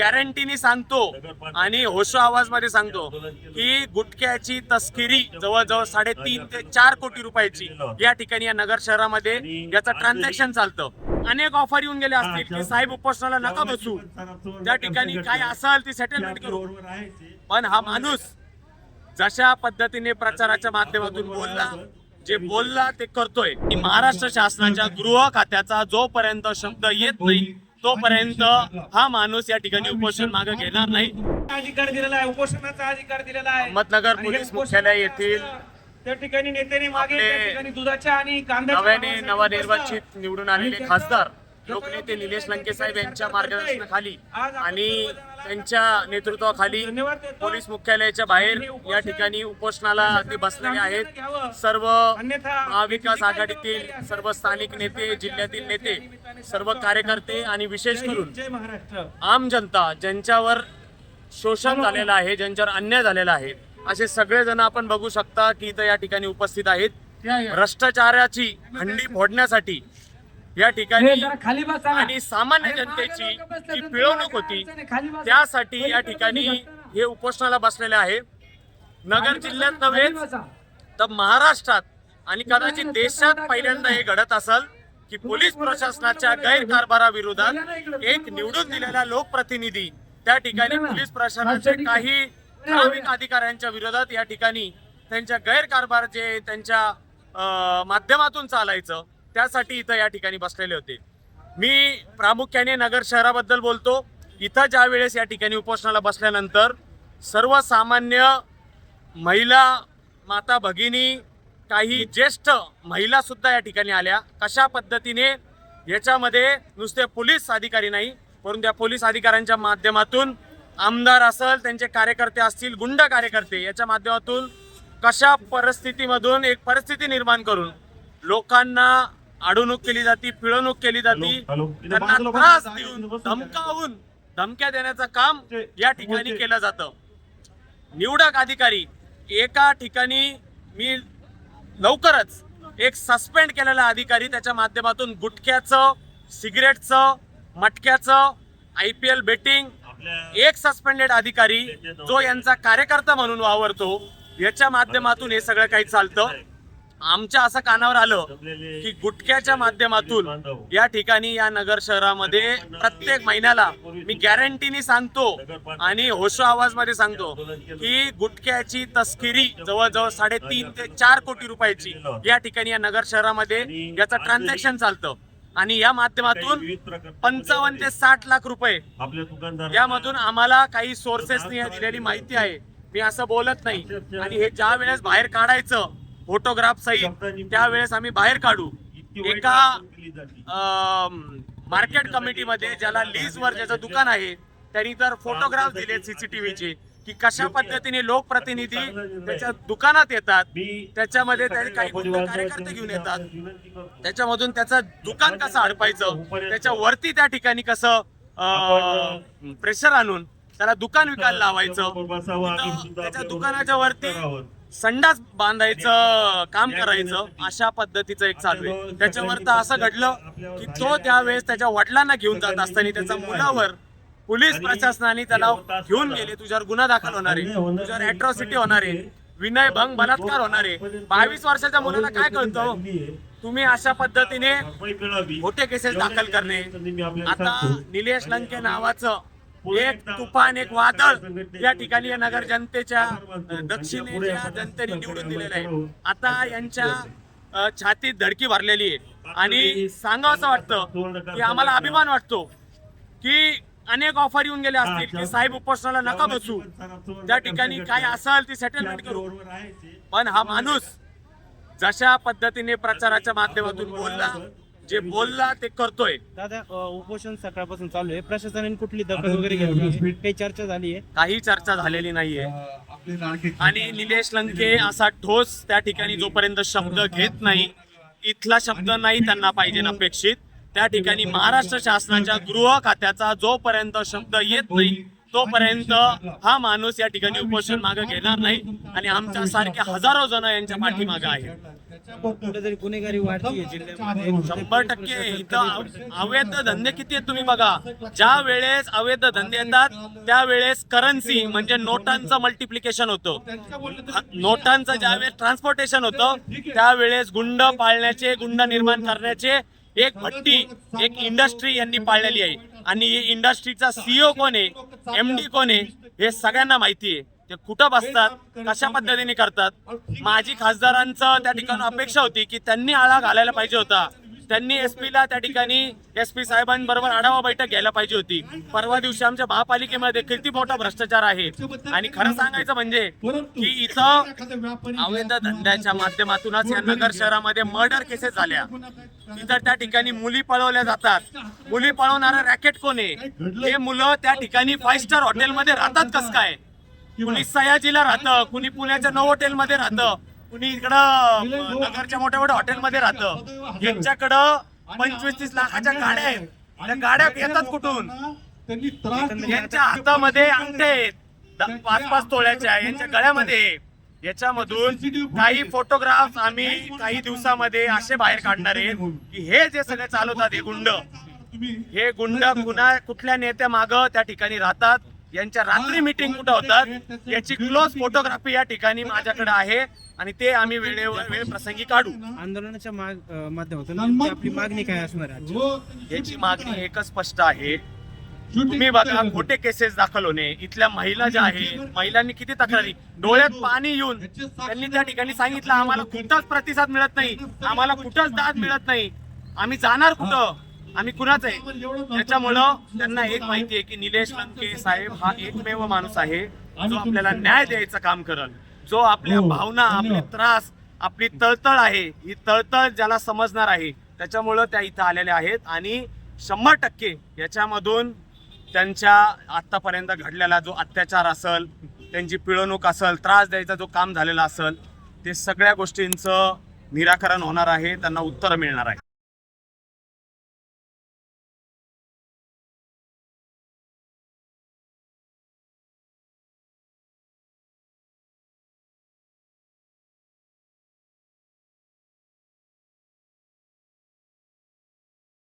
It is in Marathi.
गॅरंटीने सांगतो आणि होशो आवाजमध्ये सांगतो की गुटख्याची तस्किरी जवळजवळ साडेतीन ते चार कोटी रुपयाची या ठिकाणी या नगर शहरामध्ये याचं ट्रान्झॅक्शन चालतं. अनेक ऑफर येऊन गेले असतील की साहेब उपोषणाला नका बसू. त्या ठिकाणी काय असाल ती सेटलमेंट करू. पण हा माणूस जशा पद्धतीने प्रचाराच्या माध्यमातून बोलला जे बोलला ते करतोय. की महाराष्ट्र शासनाच्या गृह खात्याचा जोपर्यंत शब्द येत नाही तोपर्यंत हा माणूस या ठिकाणी उपोषण मागे घेणार नाही. अधिकार दिलेला आहे उपोषणाचा अधिकार दिलेला आहे. अहमदनगर पोलीस मुख्यालय येथील त्या ठिकाणी नेत्याने मागे आपले त्या ठिकाणी दुधाच्या आणि कांद्याच्या नव्याने नवनिर्वाचित निवडून आलेले खासदार लोकनेते निलेश लंके साहेब यांच्या मार्गदर्शनाखाली आणि त्यांच्या नेतृत्वाखाली पोलीस मुख्यालयाच्या बाहेर या ठिकाणी उपोषणाला ते बसलेले आहेत. सर्व महाविकास आघाडीतील सर्व स्थानिक नेते जिल्ह्यातील नेते सर्व कार्यकर्ते आणि विशेष करून आम जनता ज्यांच्यावर शोषण झालेलं आहे ज्यांच्यावर अन्याय झालेला आहे असे सगळेजण आपण बघू शकता की इथं या ठिकाणी उपस्थित आहेत. भ्रष्टाचाराची हंडी फोडण्यासाठी या ठिकाणी खाली बसा आणि सामान्य जनतेची जी पिळवणूक होती त्यासाठी या ठिकाणी हे उपोषणाला बसलेले आहे. नगर जिल्ह्यात नव्हे तर महाराष्ट्रात आणि कदाचित देशात पहिल्यांदा हे घडत असल की पोलीस प्रशासनाच्या गैरकारभाराविरोधात एक निवडून दिलेला लोकप्रतिनिधी त्या ठिकाणी पोलीस प्रशासनाचे काही ठराविक अधिकाऱ्यांच्या विरोधात या ठिकाणी त्यांच्या गैरकारभार जे त्यांच्या माध्यमातून चालायचं त्यासाठी इथं या ठिकाणी बसलेले होते. मी प्रामुख्याने नगर शहराबद्दल बोलतो. इथं ज्या वेळेस या ठिकाणी उपोषणाला बसल्यानंतर सर्वसामान्य महिला माता भगिनी काही ज्येष्ठ महिलासुद्धा या ठिकाणी आल्या. कशा पद्धतीने? याच्यामध्ये नुसते पोलीस अधिकारी नाही परंतु त्या पोलीस अधिकाऱ्यांच्या माध्यमातून आमदार असेल त्यांचे कार्यकर्ते असतील गुंड कार्यकर्ते याच्या माध्यमातून कशा परिस्थितीमधून एक परिस्थिती निर्माण करून लोकांना अडवणूक केली जाती पिळवणूक केली जाती. त्यांना. त्रास देऊन. धमकावून धमक्या देण्याचं काम या ठिकाणी केलं जातं. निवडक अधिकारी एका ठिकाणी मी लवकरच एक सस्पेंड केलेला अधिकारी त्याच्या माध्यमातून गुटख्याचं सिगरेटचं मटक्याचं आय पी एल बेटिंग एक सस्पेंडेड अधिकारी जो यांचा कार्यकर्ता म्हणून वावरतो याच्या माध्यमातून हे सगळं काही चालतं. आमच्या असं कानावर आलं की गुटख्याच्या माध्यमातून या ठिकाणी या नगर शहरामध्ये प्रत्येक महिन्याला मी गॅरंटीने सांगतो आणि होशो आवाजमध्ये सांगतो की गुटख्याची तस्किरी जवळजवळ साडेतीन ते चार कोटी रुपयाची या ठिकाणी या नगर शहरामध्ये याचं ट्रान्झॅक्शन चालतं. आणि या माध्यमातून पंचावन्न ते साठ लाख रुपये यामधून आम्हाला काही सोर्सेसनी दिलेली माहिती आहे. मी असं बोलत नाही. आणि हे ज्या वेळेस बाहेर काढायचं फोटोग्राफ सहित त्यावेळेस आम्ही बाहेर काढू. एका मार्केट कमिटीमध्ये ज्याला लीजवर ज्याचं दुकान आहे त्यांनी तर फोटोग्राफ दिले सीसीटीव्हीचे की कशा पद्धतीने लोकप्रतिनिधी त्याच्या दुकानात येतात त्याच्यामध्ये त्याचे काही कार्यकर्ते घेऊन येतात. त्याच्यामधून त्याचं दुकान कसं अडपायचं त्याच्या वरती त्या ठिकाणी कसं प्रेशर आणून त्याला दुकान विकायला लावायचं. त्याच्या दुकानाच्या वरती संडास बांधायचं काम करायचं अशा पद्धतीचं एक चालू आहे. त्याच्यावर तर असं घडलं की तो त्यावेळेस त्याच्या वडिलांना घेऊन जात असताना त्याच्या मुलावर पोलीस प्रशासनाने त्याला घेऊन गेले. तुझ्यावर गुन्हा दाखल होणार आहे तुझ्यावर अॅट्रॉसिटी होणार आहे विनय भंग बलात्कार होणार आहे बावीस वर्षाच्या मुलाला काय कळतं? तुम्ही अशा पद्धतीने मोठे केसेस दाखल करणे. आता निलेश लंके नावाचं एक तुफान एक वादळ या ठिकाणी या नगर जनतेच्या दक्षिणेच्या जनतेने निवडून दिलेलं आहे आता यांच्या छातीत धडकी भरलेली आहे. आणि सांगावं वाटतं की आम्हाला अभिमान वाटतो की अनेक ऑफर येऊन गेले असतील की साहेब उपोषणाला नका बसू. त्या ठिकाणी काय असेल ती सेटलमेंट करू. पण हा माणूस जशा पद्धतीने प्रचाराच्या माध्यमातून बोलला जे बोलला ते करतोय. दादा अ, उपोषण सकाळपासून चालू आहे. प्रशासनाने कुठली दखल वगैरे घेतली आहे? काही चर्चा झाली आहे? काही चर्चा झालेली नाहीये. आणि निलेश लंके असा ठोस त्या ठिकाणी जोपर्यंत शब्द घेत नाही इथला शब्द नाही त्यांना पाहिजे अपेक्षित. त्या ठिकाणी महाराष्ट्र शासनाच्या गृह खात्याचा जोपर्यंत शब्द येत नाही तोपर्यंत हा माणूस या ठिकाणी उपोषण मागे घेणार नाही आणि आमच्या सारखे हजारो जण यांच्या पाठीमागे आहेत. गुन्हेगारी जिल्ह्यामध्ये. शंभर टक्के इथं अव- अवैध धंदे किती आहेत तुम्ही बघा. ज्या वेळेस अवैध धंदे येतात त्यावेळेस करन्सी म्हणजे नोटांचं मल्टिप्लिकेशन होतं. नोटांचं ज्यावेळेस ट्रान्सपोर्टेशन होतं त्यावेळेस गुंड पाळण्याचे गुंड निर्माण करण्याचे एक भट्टी एक इंडस्ट्री यांनी पाळलेली आहे. आणि इंडस्ट्रीचा सीईओ कोण आहे? एमडी कोण आहे? हे सगळ्यांना माहिती आहे. ते कुठं बसतात? कशा पद्धतीने करतात? माझी खासदारांचं त्या ठिकाणी अपेक्षा होती की त्यांनी आळा घालायला पाहिजे होता. त्यांनी एसपी ला त्या ठिकाणी एस पी साहेबांबरोबर आढावा बैठक घ्यायला पाहिजे होती. परवा दिवशी आमच्या महापालिकेमध्ये किती मोठा भ्रष्टाचार आहे. आणि खरं सांगायचं म्हणजे की इथं अवैध धंद्याच्या माध्यमातूनच या नगर शहरामध्ये मर्डर केसेस झाल्या. इतर त्या ठिकाणी मुली पळवल्या जातात. मुली पळवणारा रॅकेट कोण आहे? हे मुलं त्या ठिकाणी फाईव्ह स्टार हॉटेलमध्ये राहतात कस काय? कुणी सयाजीला राहतं कुणी पुण्याच्या नऊ मध्ये राहतं कुणी इकडं अं, नगरच्या मोठ्या मोठ्या हॉटेलमध्ये राहतं. यांच्याकडं पंचवीस तीस लाखाच्या गाड्या आहेत. त्या गाड्या येतात कुठून? यांच्या हातामध्ये अंगठे आहेत. पाच पाच तोळ्याच्या यांच्या गळ्यामध्ये. याच्यामधून काही फोटोग्राफ आम्ही काही दिवसामध्ये असे बाहेर काढणार आहेत की हे जे सगळे चालवतात हे गुंड हे गुंड कुणा कुठल्या नेत्या माग त्या ठिकाणी राहतात यांच्या रात्री मिटिंग कुठं होतात याची क्लोज फोटोग्राफी या ठिकाणी माझ्याकडे आहे आणि ते आम्ही वेळेवर वेळ प्रसंगी काढू. आंदोलनाच्या माध्यमातून आपली मागणी काय असणार आहे? आजची? याची मागणी एकच स्पष्ट आहे तुम्ही बघा खोटे केसेस दाखल होणे इथल्या महिला ज्या आहेत महिलांनी किती तक्रारी? डोळ्यात पाणी येऊन त्यांनी त्या ठिकाणी सांगितलं आम्हाला कुठंच प्रतिसाद मिळत नाही. आम्हाला कुठंच दाद मिळत नाही. आम्ही जाणार कुठं? आम्ही कुणाच आहे? त्याच्यामुळं त्यांना एक माहिती आहे की निलेश लंके साहेब हा एकमेव माणूस आहे जो आपल्याला न्याय द्यायचं काम करल. जो आपल्या भावना आपले त्रास आपली तळतळ आहे ही तळतळ ज्याला समजणार आहे त्याच्यामुळं त्या इथं आलेल्या आहेत आणि शंभर टक्के याच्यामधून त्यांच्या आत्तापर्यंत घडलेला जो अत्याचार असेल त्यांची पिळवणूक असेल त्रास द्यायचा जो काम झालेला असेल ते सगळ्या गोष्टींचं निराकरण होणार आहे त्यांना उत्तर मिळणार आहे.